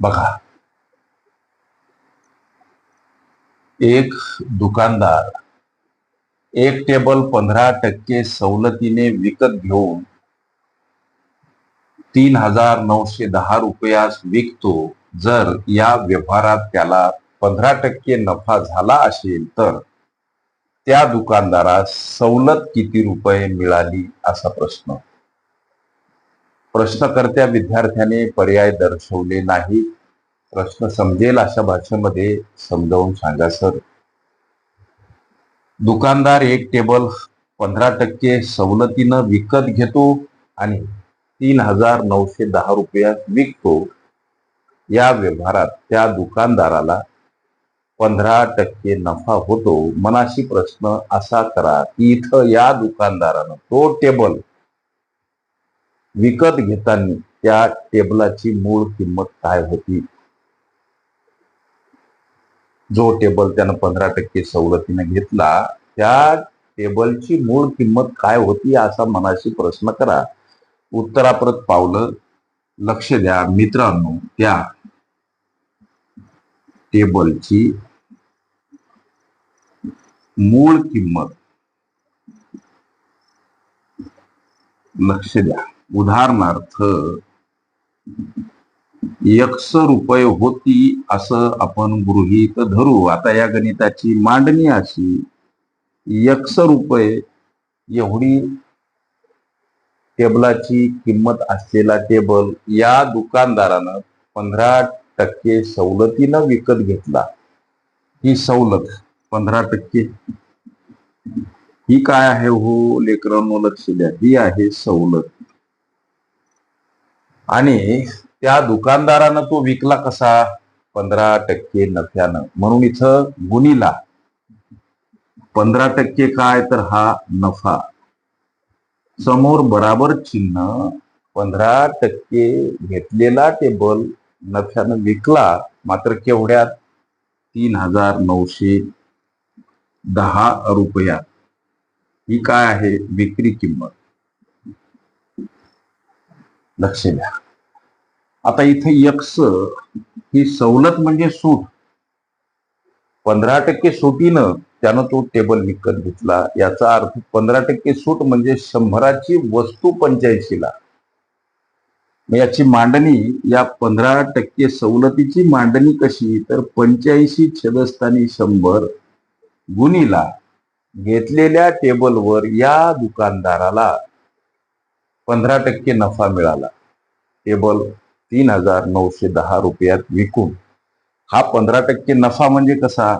बघा. एक दुकानदार एक टेबल पंधरा टक्के सवलतीने विकत घेऊन तीन हजार नऊशे दहा रुपयास विकतो. जर या व्यवहारात त्याला पंधरा टक्के नफा झाला असेल तर त्या दुकानदारास सवलत किती रुपये मिळाली असा प्रश्न. प्रश्नकर्त्या विद्यार्थ्याने पर्याय दर्शवले नाही. प्रश्न समजेल अशा भाषेमध्ये समजावून सांगा सर. दुकानदार एक टेबल पंधरा टक्के सवलतीनं विकत घेतो आणि तीन हजार नऊशे दहा रुपयात विकतो. या व्यवहारात त्या दुकानदाराला पंधरा टक्के नफा होतो. मनाशी प्रश्न असा करा की इथं या दुकानदारानं तो टेबल विकत घेताना त्या टेबलाची मूळ किंमत काय होती? जो टेबल त्यानं पंधरा टक्के सवलतीने घेतला त्या टेबलची मूळ किंमत काय होती असा मनाशी प्रश्न करा. उत्तराप्रत पावलं लक्ष द्या मित्रांनो त्या टेबलची मूळ किंमत लक्ष द्या. उदाहरणार्थ यक्ष रुपये होती असं आपण गृहीत धरू. आता या गणिताची मांडणी अशी यक्ष रुपये एवढी टेबलाची किंमत असलेला टेबल या दुकानदारानं पंधरा टक्के सवलतीनं विकत घेतला. ही सवलत पंधरा टक्के. ही काय आहे हो? लेकरांनो लक्ष द्या. ही आहे सवलत. आणि त्या दुकानदारानं तो विकला कसा? पंधरा टक्के नफ्यानं. म्हणून इथं गुणीला. पंधरा टक्के काय तर हा नफा. समोर बराबर चिन्ह पंधरा टक्के घेतलेला टेबल नफ्यानं विकला मात्र केवढ्यात? तीन हजार नऊशे दहा रुपयात. ही काय आहे? विक्री किंमत. लक्ष द्या आता इथे यक्स ही सवलत म्हणजे सूट. पंधरा टक्के सुटीनं त्यानं तो टेबल विकत घेतला. याचा अर्थ पंधरा टक्के सूट म्हणजे शंभराची वस्तू पंच्याऐंशीला. याची मांडणी या पंधरा टक्के सवलतीची मांडणी कशी? तर पंच्याऐंशी छेदस्थानी शंभर गुणीला घेतलेल्या टेबलवर या दुकानदाराला पंधरा टक्के नफा मिळाला. टेबल तीन हजार नऊशे दहा रुपयात विकून. हा पंधरा टक्के नफा म्हणजे कसा?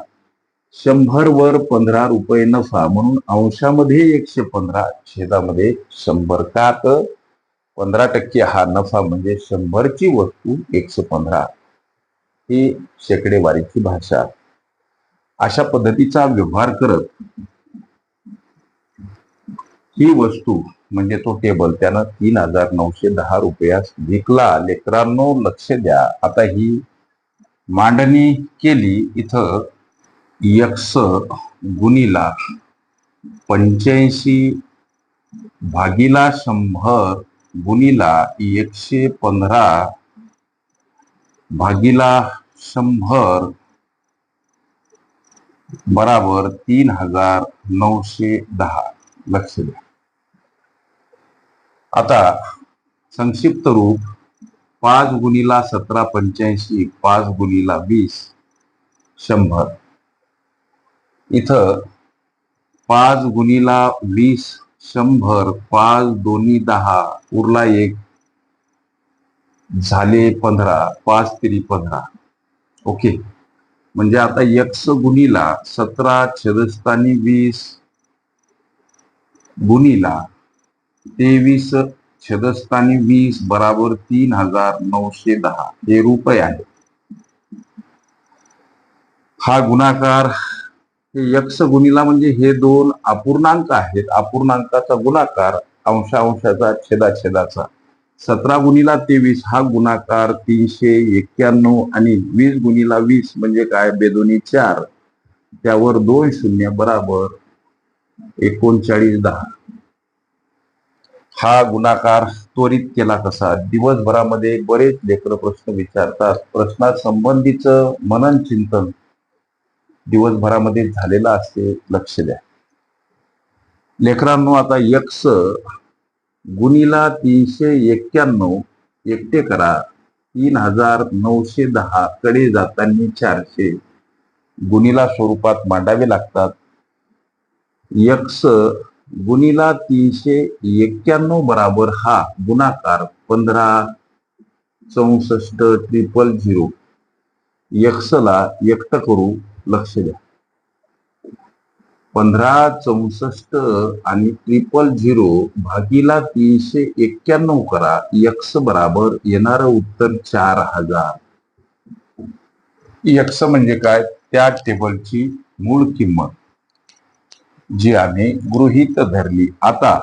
शंभर वर पंधरा रुपये नफा म्हणून अंशामध्ये एकशे पंधरा छेदामध्ये शंभर का तर? पंधरा टक्के हा नफा म्हणजे शंभरची वस्तू एकशे पंधरा. ही शेकडेवारीची भाषा. अशा पद्धतीचा व्यवहार करत ही वस्तू म्हणजे तो टेबल त्यानं तीन हजार नऊशे दहा रुपयास विकला. लेकरांनो लक्ष द्या. आता ही मांडणी केली इथं यक्स गुणीला पंच्याऐंशी भागीला शंभर गुणीला एकशे पंधरा भागीला शंभर बराबर तीन हजार नऊशे दहा. लक्ष द्या. आता संक्षिप्त रूप पाच गुणीला सतरा पंच्याऐंशी पाच गुणीला वीस शंभर. इथं पाच गुणीला वीस शंभर पाच दोन्ही दहा उरला एक. झाले पंधरा पाच तरी पंधरा. ओके. म्हणजे आता यक्स गुणीला सतरा छेदस्थानी वीस गुणीला तेवीस छदस्थानी वीस बराबर तीन हजार नऊशे दहा. हे रुपये आहे. हा गुणाकार हे यक्ष गुणीला म्हणजे हे दोन अपूर्णांक आहेत. अपूर्णांकाचा गुणाकार अंशांशाचा छेदाछेदाचा. सतरा गुणीला तेवीस हा गुणाकार तीनशे एक्क्याण्णव आणि वीस गुणीला वीस म्हणजे काय? बेदोनी चार. त्यावर दोन शून्य बराबर एकोणचाळीस दहा. हा गुणाकार त्वरित केला कसा दिवसभरामध्ये बरेच लेकर प्रश्न विचारतात. प्रश्नासंबंधीचं मनन चिंतन दिवसभरामध्ये झालेलं असते लक्ष द्या. लेकरांनो आता यक्ष गुणीला तीनशे एक्क्याण्णव एकटे करा. तीन हजार नऊशे दहा कडे जाताना चारशे गुणीला स्वरूपात मांडावे लागतात. यक्ष गुणीला तीनशे एक्क्याण्णव बराबर हा गुणाकार पंधरा चौसष्ट ट्रिपल झिरो यक्षला एकट करू लक्ष द्या. पंधरा चौसष्ट आणि ट्रिपल झिरो भागीला तीनशे एक्क्याण्णव करा. यक्ष बराबर येणार उत्तर चार हजार. यक्ष म्हणजे काय? त्या टेबलची मूळ किंमत. जी आम्ही गृहीत धरली. आता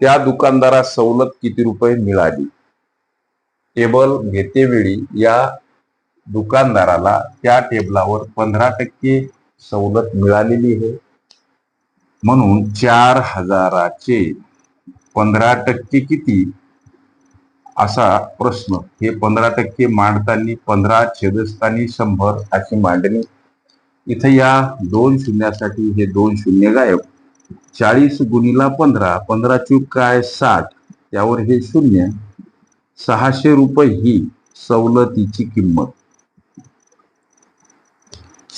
त्या दुकानदारास सवलत किती रुपये मिळाली? टेबल घेतेवेळी या दुकानदाराला त्या टेबलावर पंधरा टक्के सवलत मिळालेली आहे. म्हणून चार हजाराचे पंधरा टक्के किती? असा प्रश्न. हे पंधरा टक्के मांडताना पंधरा छेदस्थानी शंभर अशी मांडणी इथे या दोन शून्यासाठी हे दोन शून्य गायब. चाळीस गुणीला पंधरा पंधरा चूक काय साठ त्यावर हे शून्य. सहाशे रुपये ही सवलतीची किंमत.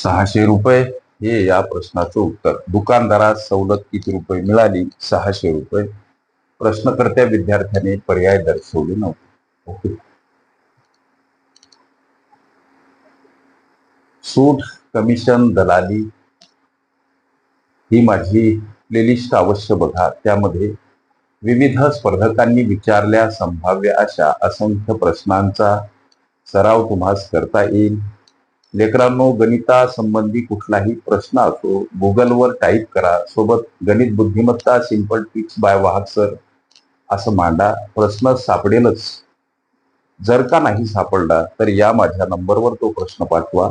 सहाशे रुपये हे या प्रश्नाचं उत्तर. दुकानदारात सवलत किती रुपये मिळाली? सहाशे रुपये. प्रश्नकर्त्या विद्यार्थ्याने पर्याय दर्शवले नव्हते. ओके. सूट कमिशन दलाली ही माझी प्लेलिस्ट अवश्य बघा. त्यामध्ये विविध स्पर्धकांनी विचारल्या संभाव्य अशा असंख्य प्रश्नांचा सराव तुम्हास करता येईल. लेकरांनो गणितासंबंधी कुठलाही प्रश्न असो गुगलवर टाईप करा. सोबत गणित बुद्धिमत्ता सिंपल टिप्स बाय वाहक सर असं मांडा. प्रश्न सापडेलच. जर का नाही सापडला तर या माझ्या नंबरवर तो प्रश्न पाठवा.